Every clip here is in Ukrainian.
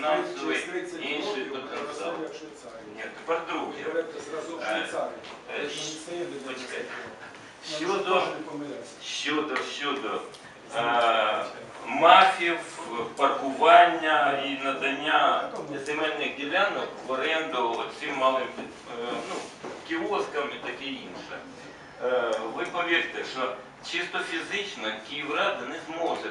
фінансовий, 30 інший років потенціал. Ні, тепер друге. Е, е, почекайте. Щодо- Нам. Щодо, щодо е, мафів, паркування і надання земельних ділянок в оренду цим малим е, ну, кіоскам і таке інше. Е, ви повірте, що чисто фізично Київрада не зможе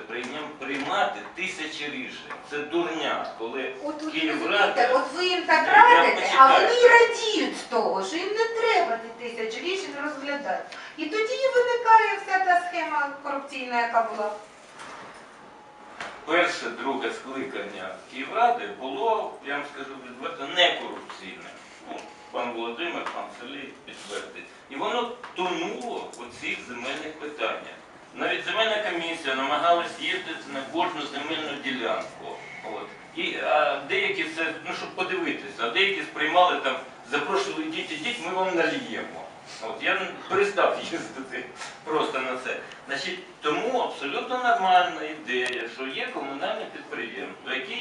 приймати тисячі рішень. Це дурня, коли От ви Київрада- от ви їм так Я- радите, а почитаю. вони й радіють з того, що їм не треба ті тисяч рішень розглядати. І тоді і виникає вся та схема корупційна, яка була. перше, друге скликання Київради було, я вам скажу відверто, не корупційне. Ну, пан Володимир, пан Сергій підтвердить. І воно тонуло у цих земельних питаннях. Навіть земельна комісія намагалась їздити на кожну земельну ділянку. От. І а, деякі це, ну щоб подивитися, а деякі сприймали там, запрошували йдіть, ідіть, ми вам наліємо. От я перестав їздити просто на це. Значить, тому абсолютно нормальна ідея, що є комунальне підприємство, яке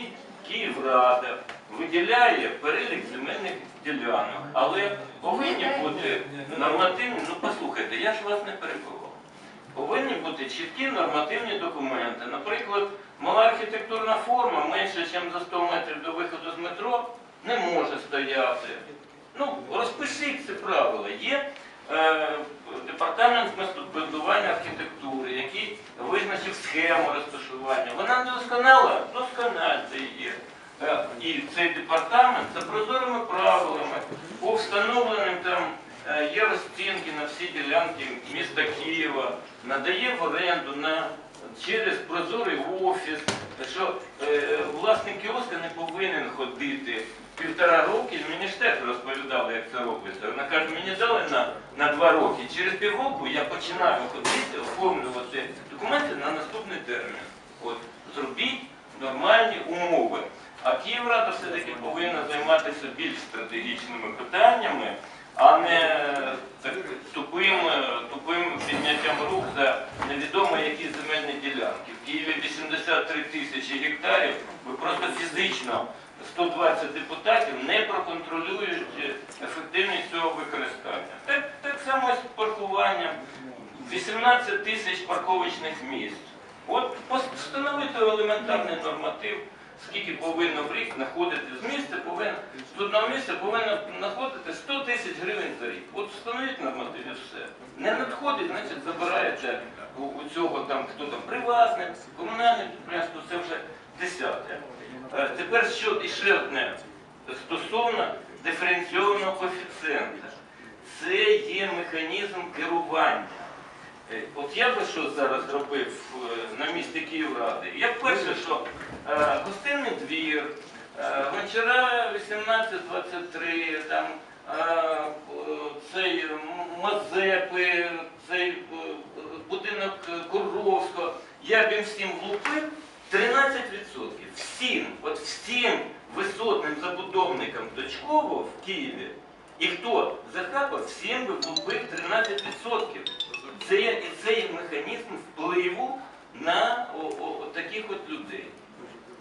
Київрада виділяє перелік земельних ділянок, але повинні бути нормативні. Ну послухайте, я ж вас не перебував. Повинні бути чіткі нормативні документи. Наприклад, мала архітектурна форма менше, ніж за 100 метрів до виходу з метро, не може стояти. Ну, розпишіть це правило. Є е, департамент містобудування архітектури, який визначив схему розташування. Вона не досконала, доскональна є. Е, І цей департамент за прозорими правилами, по встановленим там е, є розцінки на всі ділянки міста Києва, надає в оренду на через прозорий офіс, що е, власник кіоска не повинен ходити півтора роки. Мені ж теж розповідали, як це робиться. Вона каже, мені дали на, на два роки. Через півроку я починаю ходити, оформлювати документи на наступний термін. От зробіть нормальні умови. А Київрада все-таки повинна займатися більш стратегічними питаннями, а не так, тупим, тупим підняттям рук за невідомо які земельні ділянки. В Києві 83 тисячі гектарів, ви просто фізично 120 депутатів не проконтролюють ефективність цього використання. Так, так само з паркуванням. 18 тисяч парковочних місць. От встановити елементарний норматив, скільки повинно в рік знаходити з місця, повинно, з одного місця повинно знаходити 100 тисяч гривень за рік. От встановіть норматив все. Не надходить, значить забираєте у, у цього там, хто там приватник, комунальне підприємство, це вже десяте. Е, Тепер що ще одне стосовно диференційованого коефіцієнта. Це є механізм керування. Е, От я би що зараз зробив е, на місці Київради? Я перше, що е, гостинний двір, е, гончара 1823, там е, е, цей Мазепи, цей е, будинок Куровського, я б їм всім влупив 13%. Всім, от всім висотним забудовникам точково в Києві, і хто захапав, всім би влупив 13%. Це є, і це є механізм впливу на о, о, таких от людей.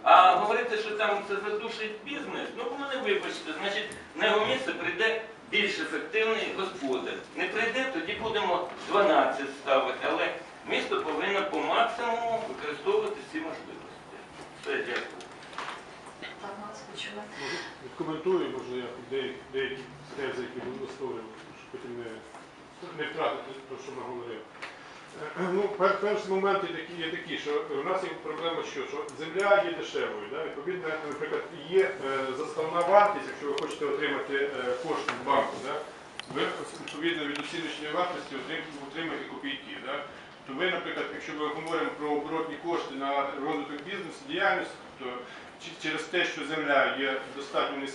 А говорити, що там це задушить бізнес, ну ви мене вибачте, значить на його місце прийде більш ефективний господар. Не прийде, тоді будемо 12 ставити, але місто повинно по максимуму використовувати ці можливості. Все, дякую. Відкоментую, може, я деякі, тези, які були висловлювали, щоб потім не, втратити те, що ми говорили. Е, Ну, пер- перший момент є такі, є такі, що у нас є проблема, що, що земля є дешевою. Да? Відповідно, наприклад, є е, заставна вартість, якщо ви хочете отримати е, кошти з банку, да? ви відповідно від оціночної вартості отримаєте копійки. Да? То ви, наприклад, якщо ми говоримо про оборотні кошти на розвиток бізнесу, діяльності, то через те, що земля є достатньо низькою,